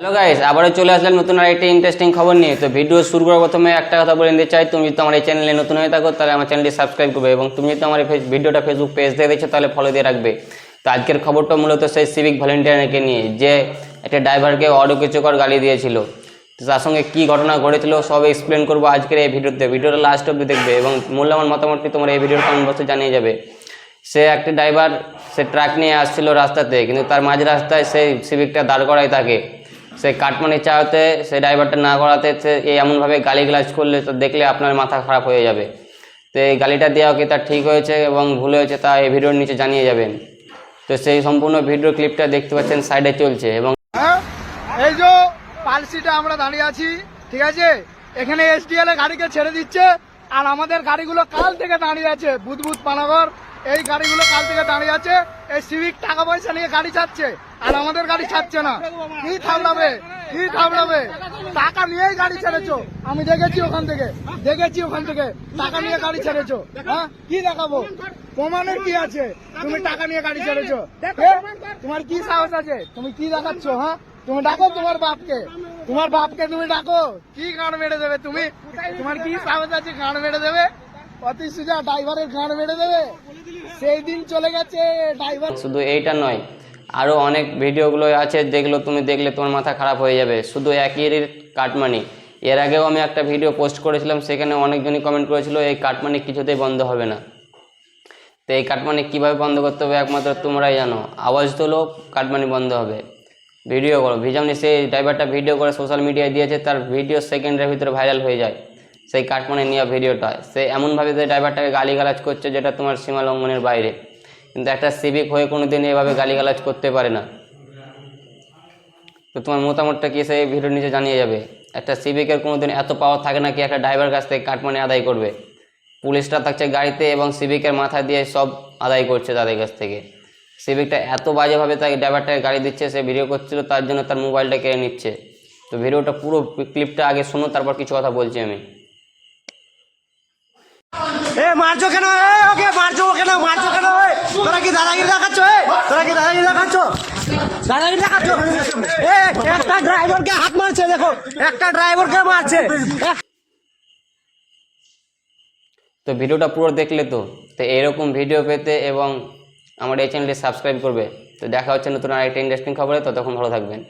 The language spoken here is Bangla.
হ্যালো গাইস আবারও চলে আসলাম নতুন আর একটা ইন্টারেস্টিং খবর নিয়ে। তো ভিডিও শুরু করার প্রথমে একটা কথা বলে নিতে চাই। তুমি যদি আমার এই চ্যানেলে নতুন হয়ে থাকো, তাহলে আমার চ্যানেলটি সাবস্ক্রাইব করবে এবং তুমি যদি আমার ভিডিওটা ফেসবুক পেজ দিয়ে দেখছ, তাহলে ফলো দিয়ে রাখবে। তো আজকের খবরটা মূলত সেই সিভিক ভলেন্টিয়ারকে নিয়ে, যে একটা ড্রাইভারকে অডুকিচকর গালি দিয়েছিল। তো তার সঙ্গে কী ঘটনা ঘটেছিল, সব এক্সপ্লেন করব আজকের এই ভিডিওতে ভিডিওটা লাস্ট অব্দি দেখবে এবং মূল্যবান মতামতটি তোমার এই ভিডিওর কমেন্ট বক্সে জানিয়ে যাবে। সে একটা ড্রাইভার সে ট্রাক নিয়ে আসছিল রাস্তাতে, কিন্তু তার মাঝ রাস্তায় সেই সিভিকটা দাঁড় করাই থাকে সে কাটমানি চাওয়াতে সে ড্রাইভারটা না করাতে সে এমনভাবে গালি গালিগালাজ করলে তো দেখলে আপনার মাথা খারাপ হয়ে যাবে। তো এই গালিটা দেওয়া কি তার ঠিক হয়েছে এবং ভুল হয়েছে তা এই ভিডিওর নিচে জানিয়ে যাবেন। তো সেই সম্পূর্ণ ভিডিও ক্লিপটা দেখতে পাচ্ছেন সাইডে চলছে এবং হ্যাঁ? এই যে পালসিটা আমরা দাঁড়িয়ে আছি, ঠিক আছে? এখানে এসডিএল এর গাড়িকে ছেড়ে দিচ্ছে, আর আমাদের গাড়িগুলো কাল থেকে দাঁড়িয়ে আছে, বুধবুধ পানাগর এই গাড়িগুলো কাল থেকে দাঁড়িয়ে আছে এই সিভিক টাকা পয়সা নিয়ে গাড়ি ছাড়ছে আর আমাদের গাড়ি ছাড়ছে না। কি থামড়াবে? কি থামড়াবে? টাকা নিয়েই গাড়ি ছেড়েছো। আমি দেখেছি ওখান থেকে দেখেছি ওখান থেকে। টাকা নিয়ে গাড়ি ছেড়েছো হ্যাঁ? কি দেখাবো? প্রমাণের কি আছে? তুমি টাকা নিয়ে গাড়ি ছেড়েছো। তোমার কি সাহস আছে? তুমি কি দেখাচ্ছ হ্যাঁ? তুমি ডাকো তোমার বাপকে। তোমার বাপকে তুমি ডাকো। কি গান মেরে দেবে তুমি? তোমার কি সাহস আছে গান মেরে দেবে? অতি সুজা ড্রাইভারের গান মেরে দেবে? সেই দিন চলে গেছে ড্রাইভার শুধু এইটা নয় আরও অনেক ভিডিওগুলো আছে, যেগুলো তুমি দেখলে তোমার মাথা খারাপ হয়ে যাবে। শুধু একই কাটমানি। এর আগেও আমি একটা ভিডিও পোস্ট করেছিলাম, সেখানে অনেকজনই কমেন্ট করেছিল, এই কাটমানি কিছুতেই বন্ধ হবে না। তো এই কাটমানি কীভাবে বন্ধ করতে হবে একমাত্র তোমরাই জানো। আওয়াজ তোলো, কাটমানি বন্ধ হবে। ভিডিও করো। ভিজামনি সেই ড্রাইভারটা ভিডিও করে সোশ্যাল মিডিয়ায় দিয়েছে, তার ভিডিও সেকেন্ডের ভিতরে ভাইরাল হয়ে যায়। সেই কাটমানি নেওয়া ভিডিওটা। সে এমনভাবে যে ড্রাইভারটাকে গালিগালাজ করছে যেটা তোমার সীমা লঙ্ঘনের বাইরে। কিন্তু একটা সিভিক হয়ে কোনো দিন এভাবে গালিগালাজ করতে পারে না। তো তোমার মতামতটা কি সেই ভিডিওর নিচে জানিয়ে যাবে? একটা সিভিকের কোনো দিন এত পাওয়ার থাকে না কি একটা ড্রাইভার কাছ থেকে কাটমানি আদায় করবে? পুলিশটা থাকছে গাড়িতে এবং সিভিকের মাথা দিয়ে সব আদায় করছে তাদের কাছ থেকে। সিভিকটা এত বাজেভাবে তাকে ড্রাইভারটাকে গাড়ি দিচ্ছে, সে ভিডিও করছিল, তার জন্য তার মোবাইলটা কেড়ে নিচ্ছে। তো ভিডিওটা পুরো ক্লিপটা আগে শোনো, তারপর কিছু কথা বলছি আমি। এ, মারছো কেন? এ, ওকে মারছো কেন? মারছো কেন? এ, তোরা কি দাদাগিরি দেখাচ্ছ? এ, তোরা কি দাদাগিরি দেখাচ্ছ? দাদাগিরি দেখাচ্ছ? এ, একটা ড্রাইভারকে হাত মারছে, দেখো। একটা ড্রাইভারকে মারছে। তো ভিডিওটা পুরো দেখলে তো? তো এরকম ভিডিও পেতে এবং আমার এই চ্যানেলটি সাবস্ক্রাইব করবে। তো দেখা হচ্ছে নতুন আরেকটা ইন্টারেস্টিং খবরে, ততক্ষণ ভালো থাকবেন।